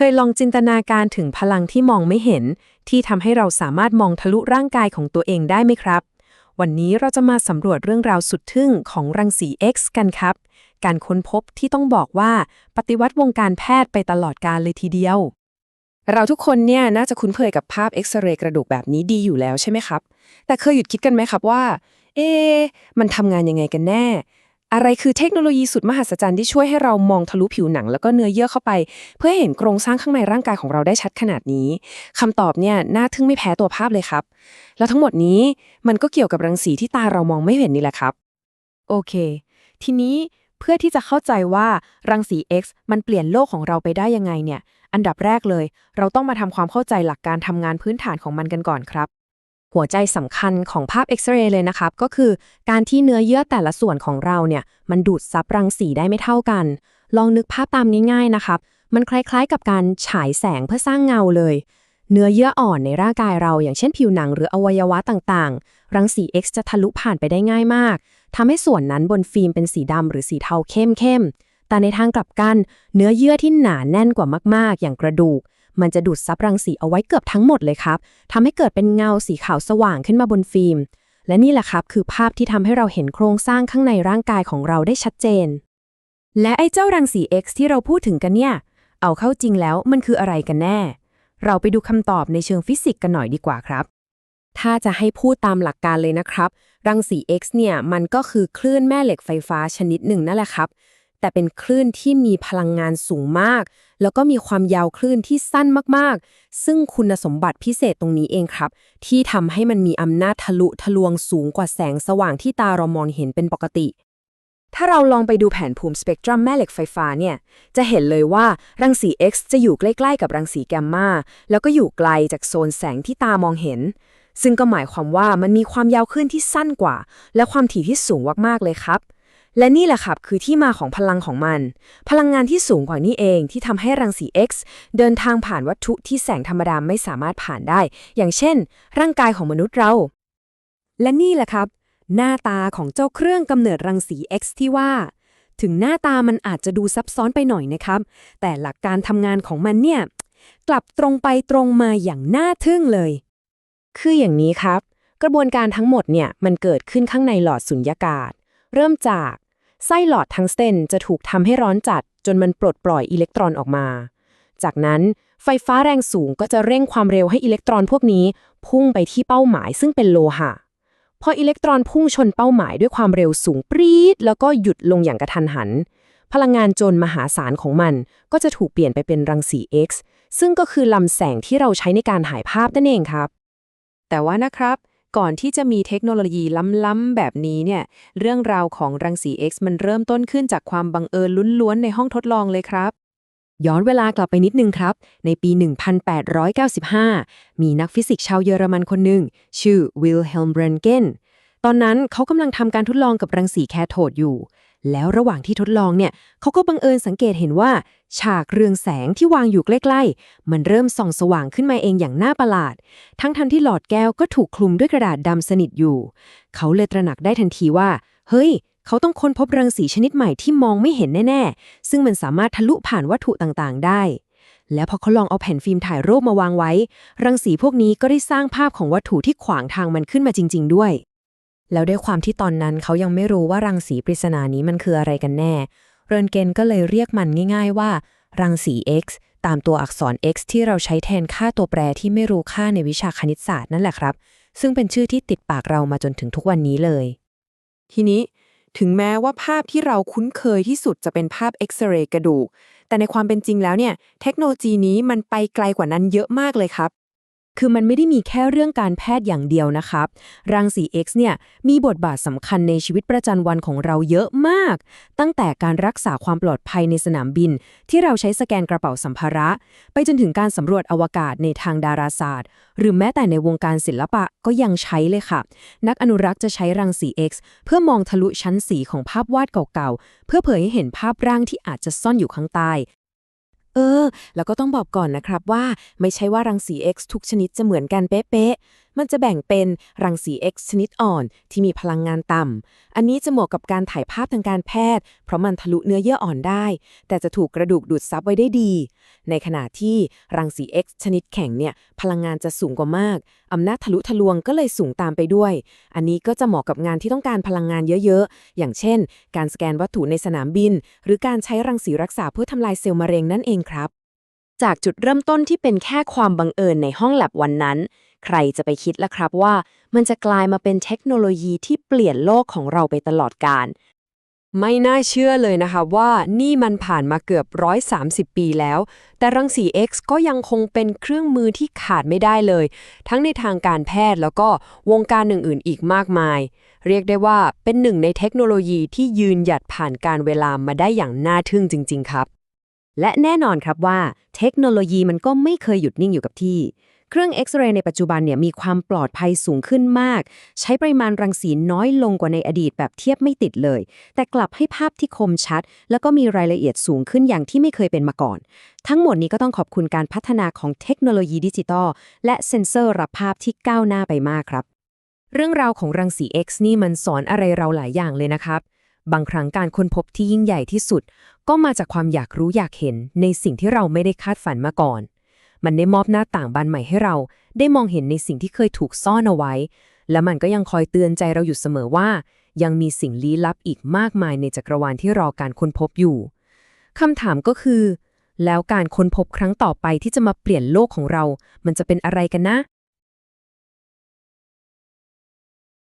เคยลองจินตนาการถึงพลังที่มองไม่เห็น ที่ทำให้เราสามารถมองทะลุร่างกายของตัวเองได้ไหมครับ วันนี้เราจะมาสำรวจเรื่องราวสุดทึ่งของรังสี X กันครับ การค้นพบที่ต้องบอกว่าปฏิวัติวงการแพทย์ไปตลอดกาลเลยทีเดียว เราทุกคนเนี่ยน่าจะคุ้นเคยกับภาพเอ็กซเรย์กระดูกแบบนี้ดีอยู่แล้วใช่ไหมครับ แต่เคยหยุดคิดกันไหมครับว่า เอ๊มันทำงานยังไงกันแน่ อะไรคือเทคโนโลยีสุดมหัศจรรย์ที่ช่วยให้เรามองทะลุผิวหนัง แล้วก็เนื้อเยื่อเข้าไป เพื่อเห็นโครงสร้างข้างในร่างกายของเราได้ชัดขนาดนี้คำตอบเนี่ยน่าทึ่งไม่แพ้ตัวภาพเลยครับ แล้วทั้งหมดนี้มันก็เกี่ยวกับรังสีที่ตาเรามองไม่เห็นนี่แหละครับ โอเค ทีนี้เพื่อที่จะเข้าใจว่ารังสี X มันเปลี่ยนโลกของเราไปได้ยังไงเนี่ย อันดับแรกเลย เราต้องมาทำความเข้าใจหลักการทำงานพื้นฐานของมันกันก่อนครับ หัวใจสำคัญของภาพเอ็กซเรย์เลยนะครับ ก็คือการที่เนื้อเยื่อแต่ละส่วนของเราเนี่ย มันดูดซับรังสีได้ไม่เท่ากัน ลองนึกภาพตามง่ายๆนะครับ มันคล้ายๆกับการฉายแสงเพื่อสร้างเงาเลย เนื้อเยื่ออ่อนในร่างกายเรา อย่างเช่นผิวหนังหรืออวัยวะต่างๆ รังสี X จะทะลุผ่านไปได้ง่ายมากทำให้ส่วนนั้นบนฟิล์มเป็นสีดำหรือสีเทาเข้มๆแต่ในทางกลับกัน เนื้อเยื่อที่หนาแน่นกว่ามากๆ อย่างกระดูก มันจะดูดซับรังสีเอาไว้เกือบทั้งหมดเลยครับทำให้เกิดเป็นเงาสีขาวสว่างขึ้นมาบนฟิล์ม และนี่แหละครับคือภาพที่ทำให้เราเห็นโครงสร้างข้างในร่างกายของเราได้ชัดเจน และไอ้เจ้ารังสี X ที่เราพูดถึงกันเนี่ย เอาเข้าจริงแล้วมันคืออะไรกันแน่ เราไปดูคำตอบในเชิงฟิสิกส์กันหน่อยดีกว่าครับถ้าจะให้พูดตามหลักการเลยนะครับ รังสี X เนี่ย มันก็คือคลื่นแม่เหล็กไฟฟ้าชนิดหนึ่งนั่นแหละครับ แต่เป็นคลื่นที่มีพลังงานสูงมาก แล้วก็มีความยาวคลื่นที่สั้นมากๆ ซึ่งคุณสมบัติพิเศษตรงนี้เองครับ ที่ทำให้มันมีอำนาจทะลุทะลวงสูงกว่าแสงสว่างที่ตาเรามองเห็นเป็นปกติ ถ้าเราลองไปดูแผนภูมิสเปกตรัมแม่เหล็กไฟฟ้าเนี่ย จะเห็นเลยว่ารังสี X จะอยู่ใกล้ๆ กับรังสีแกมมาแล้วก็อยู่ไกลจากโซนแสงที่ตามองเห็น ซึ่งก็หมายความว่ามันมีความยาวคลื่นที่สั้นกว่า และความถี่ที่สูงมากๆเลยครับ และนี่แหละครับคือที่มาของพลังของมัน พลังงานที่สูงกว่านี้เองที่ทำให้รังสี X เดินทางผ่านวัตถุที่แสงธรรมดาไม่สามารถผ่านได้ อย่างเช่น ร่างกายของมนุษย์เรา และนี่แหละครับ หน้าตาของเจ้าเครื่องกำเนิดรังสี X ที่ว่า ถึงหน้าตามันอาจจะดูซับซ้อนไปหน่อยนะครับ แต่หลักการทำงานของมันเนี่ย กลับตรงไปตรงมาอย่างน่าทึ่งเลย คืออย่างนี้ครับ กระบวนการทั้งหมดเนี่ยมันเกิดขึ้นข้างในหลอดสุญญากาศ เริ่มจาก ไส้หลอดทั้งเส้นจะถูกทำให้ร้อนจัด จนมันปลดปล่อยอิเล็กตรอนออกมา จากนั้นไฟฟ้าแรงสูงก็จะเร่งความเร็วให้อิเล็กตรอนพวกนี้ พุ่งไปที่เป้าหมายซึ่งเป็นโลหะ พออิเล็กตรอนพุ่งชนเป้าหมายด้วยความเร็วสูงปรี๊ดแล้วก็หยุดลงอย่างกระทันหัน พลังงานจนมหาศาลของมัน ก็จะถูกเปลี่ยนไปเป็นรังสี X ซึ่งก็คือลำแสงที่เราใช้ในการถ่ายภาพนั่นเองครับ แต่ว่านะครับ ก่อนที่จะมีเทคโนโลยีล้ำๆแบบนี้เนี่ย เรื่องราวของรังสี X มันเริ่มต้นขึ้นจากความบังเอิญล้วนๆในห้องทดลองเลยครับ ย้อนเวลากลับไปนิดนึงครับ ในปี 1895 มีนักฟิสิกส์ชาวเยอรมันคนหนึ่ง ชื่อวิลเฮลมเบรนเกนตอนนั้นเขากำลังทำการทดลองกับรังสีแคโทดอยู่ แล้วระหว่างที่ทดลองเนี่ยเขาก็บังเอิญสังเกตเห็นว่า ฉากเรืองแสงที่วางอยู่ใกล้ๆ มันเริ่มส่องสว่างขึ้นมาเองอย่างน่าประหลาด ทั้งทันที่หลอดแก้วก็ถูกคลุมด้วยกระดาษดำสนิทอยู่ เขาเลยตระหนักได้ทันทีว่า เฮ้ย เขาต้องค้นพบรังสีชนิดใหม่ที่มองไม่เห็นแน่ๆ ซึ่งมันสามารถทะลุผ่านวัตถุต่างๆ ได้แล้วพอเขาลองเอาแผ่นฟิล์มถ่ายรูปมาวางไว้ รังสีพวกนี้ก็ได้สร้างภาพของวัตถุที่ขวางทางมันขึ้นมาจริง ๆ ด้วย แล้วด้วยความที่ตอนนั้นเขายังไม่รู้ว่ารังสีปริศนานี้มันคืออะไรกันแน่ เรนเกนก็เลยเรียกมันง่าย ๆ ว่า รังสี X ตามตัวอักษร X ที่เราใช้แทนค่าตัวแปรที่ไม่รู้ค่าในวิชาคณิตศาสตร์นั่นแหละครับ ซึ่งเป็นชื่อที่ติดปากเรามาจนถึงทุกวันนี้เลย ทีนี้ถึงแม้ว่าภาพที่เราคุ้นเคยที่สุดจะเป็นภาพเอ็กซเรย์กระดูก แต่ในความเป็นจริงแล้วเนี่ย เทคโนโลยีนี้มันไปไกลกว่านั้นเยอะมากเลยครับ คือมันไม่ได้มีแค่เรื่องการแพทย์อย่างเดียวนะครับ รังสี X เนี่ยมีบทบาทสำคัญในชีวิตประจำวันของเราเยอะมาก ตั้งแต่การรักษาความปลอดภัยในสนามบิน ที่เราใช้สแกนกระเป๋าสัมภาระ ไปจนถึงการสำรวจอวกาศในทางดาราศาสตร์ หรือแม้แต่ในวงการศิลปะก็ยังใช้เลยค่ะ นักอนุรักษ์จะใช้รังสี X เพื่อมองทะลุชั้นสีของภาพวาดเก่าๆ เพื่อเผยให้เห็นภาพร่างที่อาจจะซ่อนอยู่ข้างใต้ เออ แล้วก็ต้องบอกก่อนนะครับว่า ไม่ใช่ว่ารังสี X ทุกชนิดจะเหมือนกันเป๊ะๆ มันจะแบ่งเป็นรังสี X ชนิดอ่อน ที่มีพลังงานต่ำ อันนี้จะเหมาะกับการถ่ายภาพทางการแพทย์ เพราะมันทะลุเนื้อเยื่ออ่อนได้ แต่จะถูกกระดูกดูดซับไว้ได้ดี ในขณะที่รังสี X ชนิดแข็งเนี่ยพลังงานจะสูงกว่ามากอำนาจทะลุทะลวงก็เลยสูงตามไปด้วย อันนี้ก็จะเหมาะกับงานที่ต้องการพลังงานเยอะๆ อย่างเช่น การสแกนวัตถุในสนามบิน หรือการใช้รังสีรักษาเพื่อทำลายเซลล์มะเร็งนั่นเองครับจากจุดเริ่มต้นที่เป็นแค่ความบังเอิญในห้องแลบวันนั้น ใครจะไปคิดล่ะครับว่า มันจะกลายมาเป็นเทคโนโลยีที่เปลี่ยนโลกของเราไปตลอดกาลไม่น่าเชื่อเลยนะคะว่านี่มันผ่านมาเกือบ 130 ปีแล้ว แต่รังสี X ก็ยังคงเป็นเครื่องมือที่ขาดไม่ได้เลย ทั้งในทางการแพทย์แล้วก็วงการอื่นๆอีกมากมาย เรียกได้ว่าเป็นหนึ่งในเทคโนโลยีที่ยืนหยัดผ่านการเวลามาได้อย่างน่าทึ่งจริง ๆ ครับ และแน่นอนครับว่า เทคโนโลยีมันก็ไม่เคยหยุดนิ่งอยู่กับที่ เครื่องเอ็กซเรย์ในปัจจุบันเนี่ยมีความปลอดภัยสูงขึ้นมาก ใช้ปริมาณรังสีน้อยลงกว่าในอดีตแบบเทียบไม่ติดเลย แต่กลับให้ภาพที่คมชัด แล้วก็มีรายละเอียดสูงขึ้นอย่างที่ไม่เคยเป็นมาก่อน ทั้งหมดนี้ก็ต้องขอบคุณการพัฒนาของเทคโนโลยีดิจิตอลและเซ็นเซอร์รับภาพที่ก้าวหน้าไปมากครับ เรื่องราวของรังสี X นี่มันสอนอะไรเราหลายอย่างเลยนะครับบางครั้งการค้นพบที่ยิ่งใหญ่ที่สุด ก็มาจากความอยากรู้อยากเห็นในสิ่งที่เราไม่ได้คาดฝันมาก่อน มันได้มอบหน้าต่างบานใหม่ให้เรา ได้มองเห็นในสิ่งที่เคยถูกซ่อนเอาไว้ และมันก็ยังคอยเตือนใจเราอยู่เสมอว่า ยังมีสิ่งลี้ลับอีกมากมายในจักรวาลที่รอการค้นพบอยู่คำถามก็คือ แล้วการค้นพบครั้งต่อไปที่จะมาเปลี่ยนโลกของเรา มันจะเป็นอะไรกันนะ